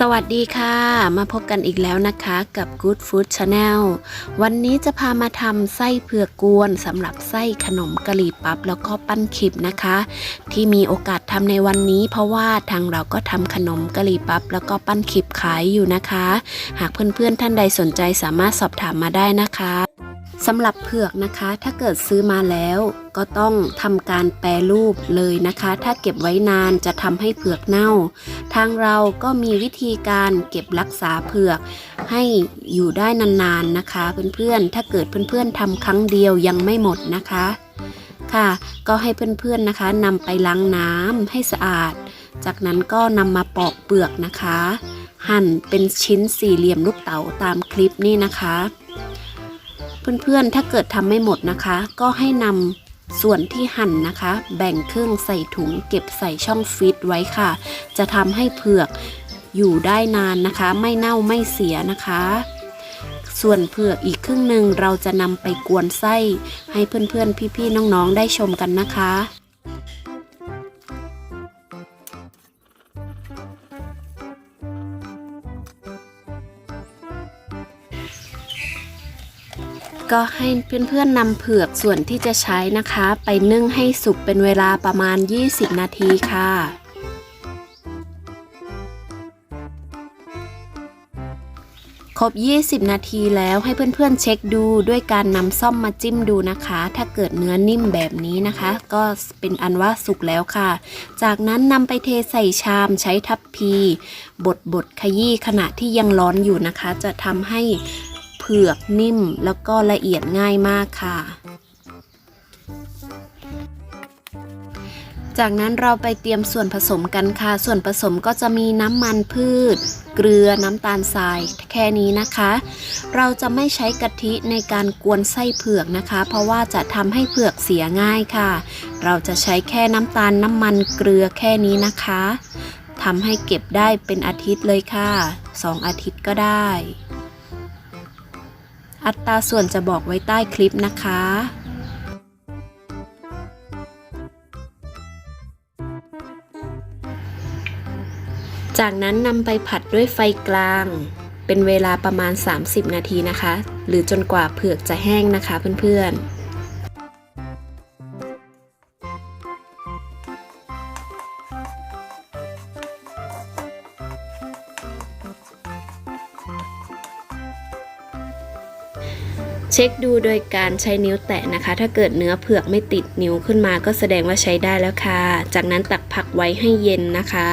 สวัสดีค่ะ มาพบกันอีกแล้วนะคะกับ Good Food Channel วันนี้จะพามาทำไส้เผือกกวนสำหรับไส้ขนมกะหรี่ปั๊บแล้วก็ปั้นขิบนะคะ ที่มีโอกาสทำในวันนี้ เพราะว่าทางเราก็ทำขนมกะหรี่ปั๊บแล้วก็ปั้นขิบขายอยู่นะคะ หากเพื่อนๆท่านใดสนใจสามารถสอบถามมาได้นะคะ สำหรับเผือกนะคะ ถ้าเกิดซื้อมาแล้ว ก็ต้องทำการแปรรูปเลยนะคะ ถ้าเก็บไว้นานจะทำให้เผือกเน่า ทางเราก็มีวิธีการเก็บรักษาเผือก ให้อยู่ได้นานๆนะคะ เพื่อนๆ ถ้าเกิดเพื่อนๆทำครั้งเดียวยังไม่หมดนะคะ ค่ะ ก็ให้เพื่อนๆนะคะนำไปล้างน้ำให้สะอาด จากนั้นก็นำมาปอกเปลือกนะคะ หั่นเป็นชิ้นสี่เหลี่ยมลูกเต๋าตามคลิปนี่นะคะ เพื่อนๆ ถ้าเกิดทำไม่หมดนะคะ ก็ให้นำส่วนที่หั่นนะคะ แบ่งครึ่งใส่ถุงเก็บใส่ช่องฟิตไว้ค่ะ จะทำให้เผือกอยู่ได้นานนะคะ ไม่เน่าไม่เสียนะคะ ส่วนเผือกอีกครึ่งหนึ่งเราจะนำไปกวนไส้ ให้เพื่อนๆ พี่ๆ น้องๆ ได้ชมกันนะคะ ก็ให้เพื่อนๆนำเผือกส่วนที่จะใช้นะคะ ไปนึ่งให้สุกเป็นเวลาประมาณ 20 นาทีค่ะครบ 20 นาทีแล้วให้เพื่อนๆเช็คดูด้วยการนำซ่อมมาจิ้มดูนะคะ ถ้าเกิดเนื้อนิ่มแบบนี้นะคะ ก็เป็นอันว่าสุกแล้วค่ะ จากนั้นนำไปเทใส่ชามใช้ทัพพี บดบดๆขยี้ขณะที่ยังร้อนอยู่นะคะ จะทำให้ เผือกนิ่มแล้วก็ละเอียดง่ายมากค่ะ จากนั้นเราไปเตรียมส่วนผสมกันค่ะ ส่วนผสมก็จะมีน้ำมันพืช เกลือน้ำตาลทรายแค่นี้นะคะ เราจะไม่ใช้กะทิในการกวนไส้เผือกนะคะ เพราะว่าจะทำให้เผือกเสียง่ายค่ะ เราจะใช้แค่น้ำตาลน้ำมันเกลือแค่นี้นะคะทำให้เก็บได้เป็นอาทิตย์เลยค่ะสองอาทิตย์ก็ได้ อัตราส่วนจะบอกไว้ใต้คลิปนะคะ จากนั้นนำไปผัดด้วยไฟกลาง เป็นเวลาประมาณ 30 นาทีนะคะ หรือจนกว่าเผือกจะแห้งนะคะเพื่อนๆ เช็คดูโดยการใช้นิ้วแตะนะคะ ถ้าเกิดเนื้อเผือกไม่ติดนิ้วขึ้นมาก็แสดงว่าใช้ได้แล้วค่ะ จากนั้นตักผักไว้ให้เย็นนะคะ